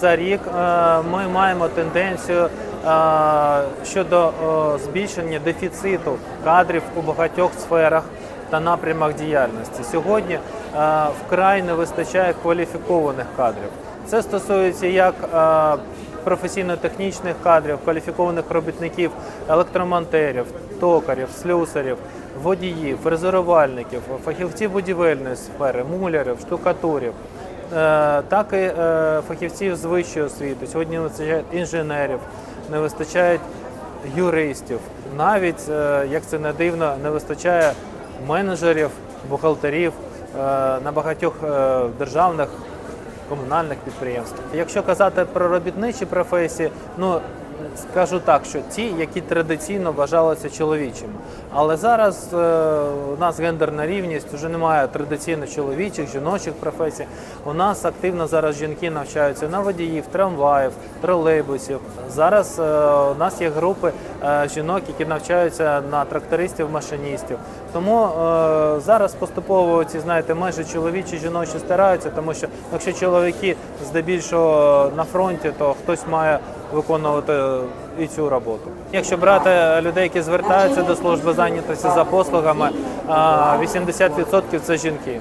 за рік е, ми маємо тенденцію е, щодо е, збільшення дефіциту кадрів у багатьох сферах та напрямах діяльності. Сьогодні вкрай не вистачає кваліфікованих кадрів. Це стосується як професійно-технічних кадрів, кваліфікованих робітників, електромонтерів, токарів, слюсарів, водіїв, фрезерувальників, фахівців будівельної сфери, мулярів, штукатурів. Е, так і е, фахівців з вищої освіти. Сьогодні не вистачає інженерів, не вистачає юристів. Навіть, е, як це не дивно, не вистачає менеджерів, бухгалтерів на багатьох державних комунальних підприємств. Якщо казати про робітничі професії, ну скажу так, що ті, які традиційно вважалися чоловічими. Але зараз е, у нас гендерна рівність, вже немає традиційно чоловічих, жіночих професій. У нас активно зараз жінки навчаються на водіїв, трамваїв, тролейбусів. Зараз е, у нас є групи е, жінок, які навчаються на трактористів, машиністів. Тому зараз поступово ці знаєте межі чоловічі, жіночі стараються, тому що якщо чоловіки здебільшого на фронті, то хтось має виконувати і цю роботу. Якщо брати людей, які звертаються до служби зайнятості за послугами, а, 80% це жінки.